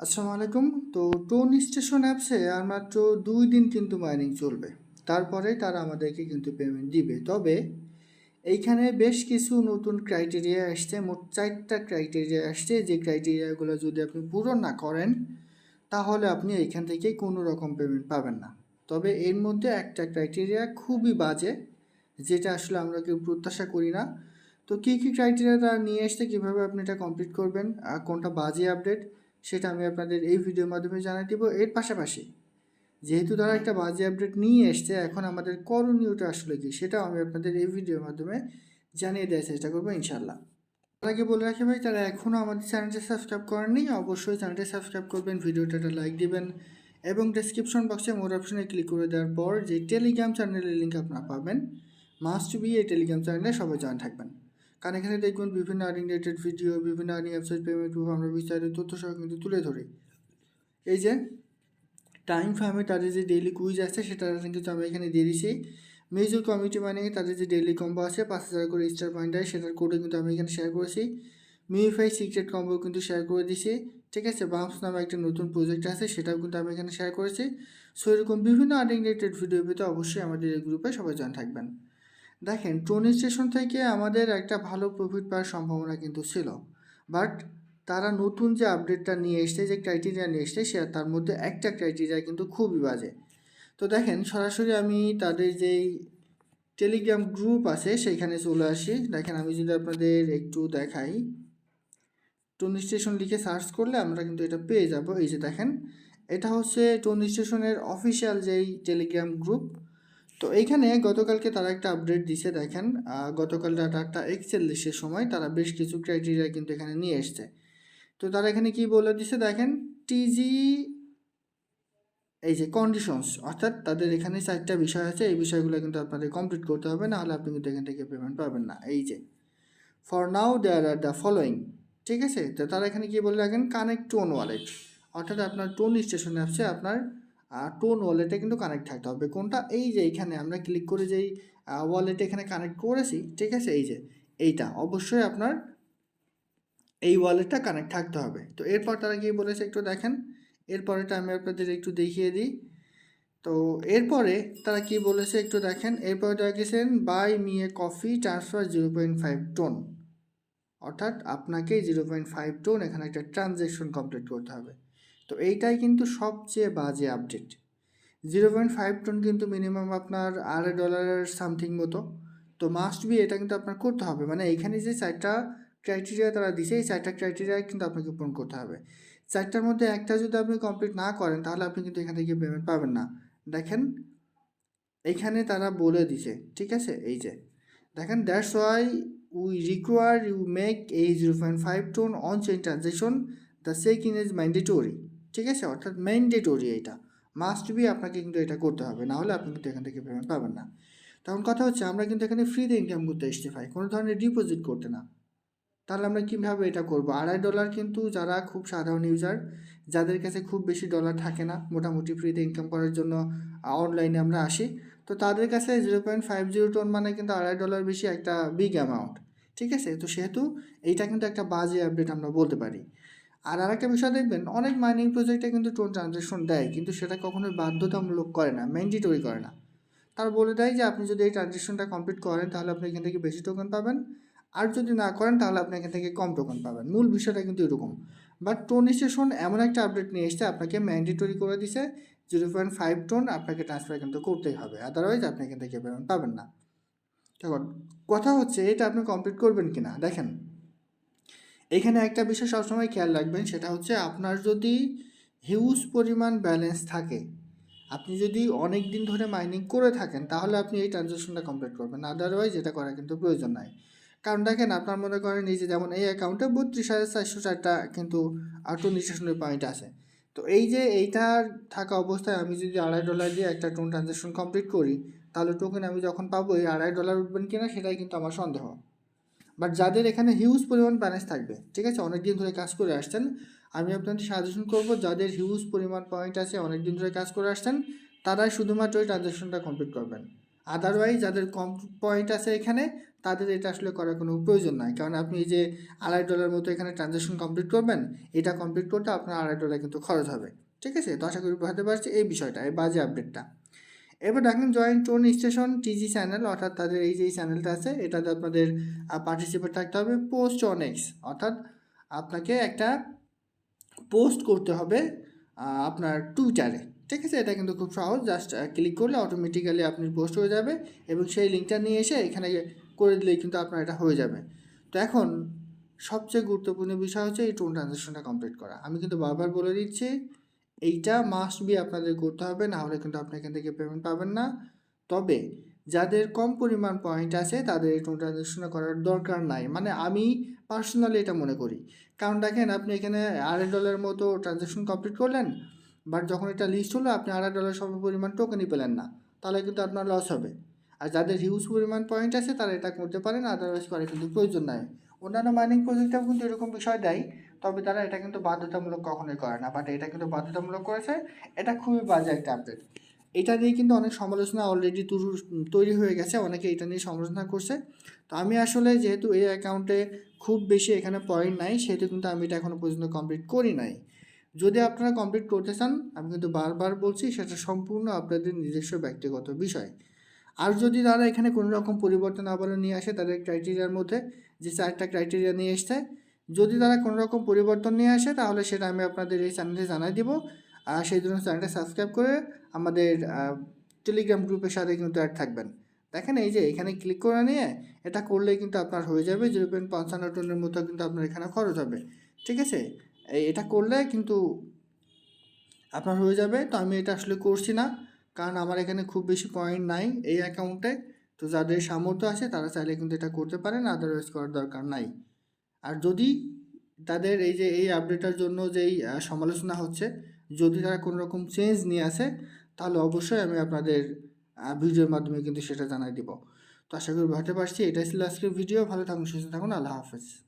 আসসালামু আলাইকুম। তো টোন স্টেশন অ্যাপসে আর মাত্র দুই দিন কিন্তু মাইনিং চলবে। তারপরে তারা আমাদেরকে কিন্তু পেমেন্ট দিবে। তবে এইখানে বেশ কিছু নতুন ক্রাইটেরিয়া আসছে। মোট চারটা ক্রাইটেরিয়া আসছে। যে ক্রাইটেরিয়াগুলো যদি আপনি পূরণ না করেন, তাহলে আপনি এইখান থেকে কোনো রকম পেমেন্ট পাবেন না। তবে এর মধ্যে একটা ক্রাইটেরিয়া খুবই বাজে, যেটা আসলে আমরা কেউ প্রত্যাশা করি না। তো কী কী ক্রাইটেরিয়া তারা নিয়ে আসছে, কীভাবে আপনি এটা কমপ্লিট করবেন, আর কোনটা বাজে আপডেট সেটা আমি আপনাদের এই ভিডিওর মাধ্যমে জানিয়ে দেবো। এর পাশাপাশি, যেহেতু তারা একটা বাজে আপডেট নিয়ে এসছে, এখন আমাদের করণীয়টা আসলে কি সেটাও আমি আপনাদের এই ভিডিওর মাধ্যমে জানিয়ে দেওয়ার চেষ্টা করব ইনশাল্লাহ তার আগে বলে রাখি ভাই তারা এখনও আমাদের চ্যানেলটি সাবস্ক্রাইব করেননি, অবশ্যই চ্যানেলটি সাবস্ক্রাইব করবেন, ভিডিওটা লাইক দিবেন এবং ডেসক্রিপশন বক্সে মোর অপশনে ক্লিক করে দেওয়ার পর যে টেলিগ্রাম চ্যানেলের লিঙ্ক আপনারা পাবেন। মাস্ট বি এই টেলিগ্রাম চ্যানেলে সবাই জয়েন থাকবেন। কারণ এখানে দেখবেন বিভিন্ন আর্নিং রিলেটেড ভিডিও বিভিন্ন আর্নিং ওয়েবসাইট পেমেন্ট প্রুফ আমরা বিস্তারিত তথ্য সহ কিন্তু তুলে ধরি। এই যে টাইম ফার্মে তাদের যে ডেইলি কুইজ আছে সেটা কিন্তু আমি এখানে দিয়ে দিছি। মেজর কমিটি মানে তাদের যে ডেইলি কম্বো আছে, পাঁচ হাজার করে স্টার পয়েন্ট আছে সেটার কোডে কিন্তু আমি এখানে শেয়ার করেছি। মিউফাই সিক্রেট কম্বো কিন্তু শেয়ার করে দিছি। ঠিক আছে বামস নামে একটা নতুন প্রজেক্ট আছে, সেটাও কিন্তু আমি এখানে শেয়ার করেছি। সো এরকম বিভিন্ন আর্নিং রিলেটেড ভিডিও পেতে অবশ্যই আমাদের এই গ্রুপে সবাই জয়েন থাকবেন। দেখেন ট্রেন স্টেশন থেকে আমাদের একটা ভালো প্রফিট পাওয়ার সম্ভাবনা কিন্তু ছিল। বাট তারা নতুন যে আপডেটটা নিয়ে এসছে, যে ক্রাইটেরিয়া নিয়ে এসছে, সে তার মধ্যে একটা ক্রাইটেরিয়া কিন্তু খুবই বাজে। তো দেখেন, সরাসরি আমি তাদের যেই টেলিগ্রাম গ্রুপ আছে, সেইখানে চলে আসি। দেখেন, আমি যদি আপনাদের একটু দেখাই। টোন স্টেশন লিখে সার্চ করলে আমরা কিন্তু এটা পেয়ে যাব। এই যে দেখেন, এটা হচ্ছে টোন স্টেশনের অফিসিয়াল যেই টেলিগ্রাম গ্রুপ তো এইখানে গতকালকে তারা একটা আপডেট দিছে, দেখেন। গতকাল রাত আটটা একচল্লিশের সময় তারা বেশ কিছু ক্রাইটেরিয়া কিন্তু এখানে নিয়ে এসছে। তো তারা এখানে কি বলে দিছে, দেখেন? টিজি এই যে কন্ডিশনস অর্থাৎ তাদের এখানে চারটা বিষয় আছে, এই বিষয়গুলো কিন্তু আপনাদের কমপ্লিট করতে হবে না হলে আপনি কিন্তু এখান থেকে পেমেন্ট পাবেন না। এই যে for now there are the following ঠিক আছে? তো তারা এখানে কি বলে রাখেন? কানেক্ট টোন ওয়ালেট অর্থাৎ আপনার টোন স্টেশন অ্যাপসে আপনার টোন ওয়ালেটে কিন্তু কানেক্ট থাকতে হবে। কোনটা? এই যে এইখানে আমরা ক্লিক করে যেই ওয়ালেটে এখানে কানেক্ট করেছি, ঠিক আছে? এই যে, এইটা। অবশ্যই আপনার এই ওয়ালেটটা কানেক্ট থাকতে হবে। তো এরপর তারা কি বলেছে, একটু দেখেন। এরপরেটা আমি আপনাদের একটু দেখিয়ে দিই। তো এরপরে তারা কি বলেছে, একটু দেখেন। এরপরে তারা গেছেন buy me a coffee transfer zero point five ton অর্থাৎ আপনাকে জিরো পয়েন্ট ফাইভ টোন এখানে একটা ট্রানজ্যাকশন কমপ্লিট করতে হবে। তো এইটাই কিন্তু সবচেয়ে বাজে update zero point five ton কিন্তু মিনিমাম আপনার আড়াই ডলারের সামথিং মতো। তো মাস্ট বি এটা কিন্তু আপনার করতে হবে। মানে এখানে যে চারটা ক্রাইটেরিয়া তারা দিছে, এই চারটা ক্রাইটেরিয়া কিন্তু আপনাকে পূরণ করতে হবে। চারটার মধ্যে একটা যদি আপনি কমপ্লিট না করেন, তাহলে আপনি কিন্তু এখান থেকে পেমেন্ট পাবেন না। দেখেন, এইখানে তারা বলে দিছে, ঠিক আছে? এই যে, দেখেন that's why we require you make এই zero point five ton on chain transaction the sec in is mandatory ঠিক আছে? অর্থাৎ ম্যান্ডেটরি এটা। মাস্ট বি আপনাকে কিন্তু এটা করতে হবে। না হলে আপনি কিন্তু এখান থেকে পেমেন্ট পাবেন না। তখন কথা হচ্ছে, আমরা কিন্তু এখানে ফ্রিতে ইনকাম করতে এসছি ভাই কোনো ধরনের ডিপোজিট করতে না। তাহলে আমরা কীভাবে এটা করব? আড়াই ডলার কিন্তু যারা খুব সাধারণ ইউজার যাদের কাছে খুব বেশি ডলার থাকে না, মোটামুটি ফ্রিতে ইনকাম করার জন্য অনলাইনে আমরা আসি। তো তাদের কাছে zero point five zero ton মানে কিন্তু আড়াই ডলার বেশি একটা বিগ অ্যামাউন্ট ঠিক আছে? তো সেহেতু এইটা কিন্তু একটা বাজে আপডেট আমরা বলতে পারি। আর আরেকটা বিষয় দেখবেন, অনেক মাইনিং প্রজেক্টে কিন্তু টোন ট্রানজ্যাকশন দেয়, কিন্তু সেটা কখনোই বাধ্যতামূলক করে না ম্যান্ডেটরি করে না। তার বলে দেয় যে, আপনি যদি এই ট্রানজ্যাকশনটা কমপ্লিট করেন, তাহলে আপনি এখান থেকে বেশি টোকেন পাবেন। আর যদি না করেন, তাহলে আপনি এখান থেকে কম টোকেন পাবেন। মূল বিষয়টা কিন্তু এরকম। বাট টোন স্টেশন এমন একটা আপডেট নিয়ে এসছে, আপনাকে ম্যান্ডেটরি করে দিছে জিরো পয়েন্ট ফাইভ টোন আপনাকে ট্রান্সফার কিন্তু করতেই হবে আদারওয়াইজ আপনি এখান থেকে পাবেন না। এখন কথা হচ্ছে, এটা আপনি কমপ্লিট করবেন কি না দেখেন এখানে একটা বিষয় সবসময় খেয়াল রাখবেন, সেটা হচ্ছে আপনার যদি হিউজ পরিমাণ ব্যালেন্স থাকে, আপনি যদি অনেক দিন ধরে মাইনিং করে থাকেন, তাহলে আপনি এই ট্রানজ্যাকশনটা কমপ্লিট করবেন। আদারওয়াইজ এটা করার কিন্তু প্রয়োজন নাই। কারণ দেখেন, আপনার মনে করেন যে যেমন এই অ্যাকাউন্টে বত্রিশ হাজার চারশো চারটা কিন্তু টোন স্টেশনের পয়েন্ট আছে। তো এই যে এইটার থাকা অবস্থায় আমি যদি আড়াই ডলার দিয়ে একটা টোন ট্রানজ্যাকশন কমপ্লিট করি, তাহলে টোকেন আমি যখন পাবো, এই আড়াই ডলার উঠবেন কিনা সেটাই কিন্তু আমার সন্দেহ। বাট যাদের এখানে হিউজ পরিমাণ ব্যালেন্স থাকবে, ঠিক আছে? অনেক দিন ধরে কাজ করে আসছেন। আমি আপনাদের সাজেশন করব, যাদের হিউজ পরিমাণ পয়েন্ট আছে অনেক দিন ধরে কাজ করে আসছেন, তারাই শুধুমাত্র ওই ট্রানজ্যাকশনটা কমপ্লিট করবেন। আদারওয়াইজ যাদের কম পয়েন্ট আছে এখানে, তাদের এটা আসলে করার কোনো প্রয়োজন নাই। কারণ আপনি যে আড়াই ডলার মতো এখানে ট্রানজ্যাকশন কমপ্লিট করবেন, এটা কমপ্লিট করতে আপনার আড়াই ডলার কিন্তু খরচ হবে। ঠিক আছে? তো আশা করি বুঝতে পারছি এই বিষয়টা, এই বাজে আপডেটটা এবার দেখেন join ton station TG channel অর্থাৎ তাদের এই যে চ্যানেলটা আছে এটাতে আপনাদের পার্টিসিপেট থাকতে হবে পোস্ট অন এক্স অর্থাৎ আপনাকে একটা পোস্ট করতে হবে আপনার টুইটারে ঠিক আছে? এটা কিন্তু খুব সহজ জাস্ট ক্লিক করলে অটোমেটিক্যালি আপনি পোস্ট হয়ে যাবে এবং সেই লিঙ্কটা নিয়ে এসে এখানে করে দিলেই কিন্তু আপনার এটা হয়ে যাবে। তো এখন সবচেয়ে গুরুত্বপূর্ণ বিষয় হচ্ছে এই টোন ট্রানজ্যাকশনটা কমপ্লিট করা। আমি কিন্তু বারবার বলে দিচ্ছি এইটা মাস্ট বি আপনাদের করতে হবে না হলে কিন্তু আপনি এখান থেকে পেমেন্ট পাবেন না। তবে যাদের কম পরিমাণ পয়েন্ট আছে, তাদের এই ট্রানজ্যাকশন করার দরকার নাই। মানে আমি পার্সোনালি এটা মনে করি। কারণ দেখেন, আপনি এখানে আড়াই ডলারের মতো ট্রানজ্যাকশন কমপ্লিট করলেন বাট যখন এটা লিস্ট হলো, আপনি আড়াই ডলার সম পরিমাণ টোকেনই পেলেন না। তাহলে কিন্তু আপনার লস হবে। আর যাদের হিউজ পরিমাণ পয়েন্ট আছে, তারা এটা করতে পারেন আদারওয়াইজ করার কিন্তু প্রয়োজন নাই। অন্যান্য মাইনিং প্রজেক্টটাও কিন্তু এরকম বিষয় দেয়। তবে তারা এটা কিন্তু বাধ্যতামূলক কখনোই করে না বাট এটা কিন্তু বাধ্যতামূলক করেছে। এটা খুবই বাজে একটা আপডেট এটা নিয়ে কিন্তু অনেক সমালোচনা অলরেডি তৈরি হয়ে গেছে, অনেকে এটা নিয়ে সমালোচনা করছে। তো আমি আসলে যেহেতু এই অ্যাকাউন্টে খুব বেশি এখানে পয়েন্ট নাই, সেহেতু কিন্তু আমি এটা এখনও পর্যন্ত কমপ্লিট করি নাই। যদি আপনারা কমপ্লিট করতে চান, আমি কিন্তু বারবার বলছি, সেটা সম্পূর্ণ আপনাদের নিজস্ব ব্যক্তিগত বিষয়। আর যদি তারা এখানে কোনো রকম পরিবর্তন আবারও নিয়ে আসে, তাদের ক্রাইটেরিয়ার মধ্যে যে চারটা ক্রাইটেরিয়া নিয়ে এসছে যদি তারা কোনো রকম পরিবর্তন নিয়ে আসে, তাহলে সেটা আমি আপনাদের এই চ্যানেলে জানাই দিব। আর সেই জন্য চ্যানেলটা সাবস্ক্রাইব করে আমাদের টেলিগ্রাম গ্রুপের সাথে কিন্তু অ্যাড থাকবেন। দেখেন এই যে এখানে ক্লিক করে নিয়ে এটা করলেই কিন্তু আপনার হয়ে যাবে জিরো পয়েন্ট পঞ্চান্ন টনের মতো কিন্তু আপনার এখানে খরচ হবে। ঠিক আছে? এটা করলে কিন্তু আপনার হয়ে যাবে। তো আমি এটা আসলে করছি না, কারণ আমার এখানে খুব বেশি পয়েন্ট নাই এই অ্যাকাউন্টে তো যাদের সামর্থ্য আছে তারা চাইলে কিন্তু এটা করতে পারেন আদারওয়াইজ করার দরকার নাই। আর যদি তাদের এই যে এই আপডেটের জন্য যেই সমালোচনা হচ্ছে, যদি তারা কোনো রকম চেঞ্জ নিয়ে আসে, তাহলে অবশ্যই আমি আপনাদের ভিডিওর মাধ্যমে কিন্তু সেটা জানাই দিব। তো আশা করি ভাবতে পারছি। এটাই ছিল আজকের ভিডিও ভালো থাকুন, সুস্থ থাকুন। আল্লাহ হাফেজ।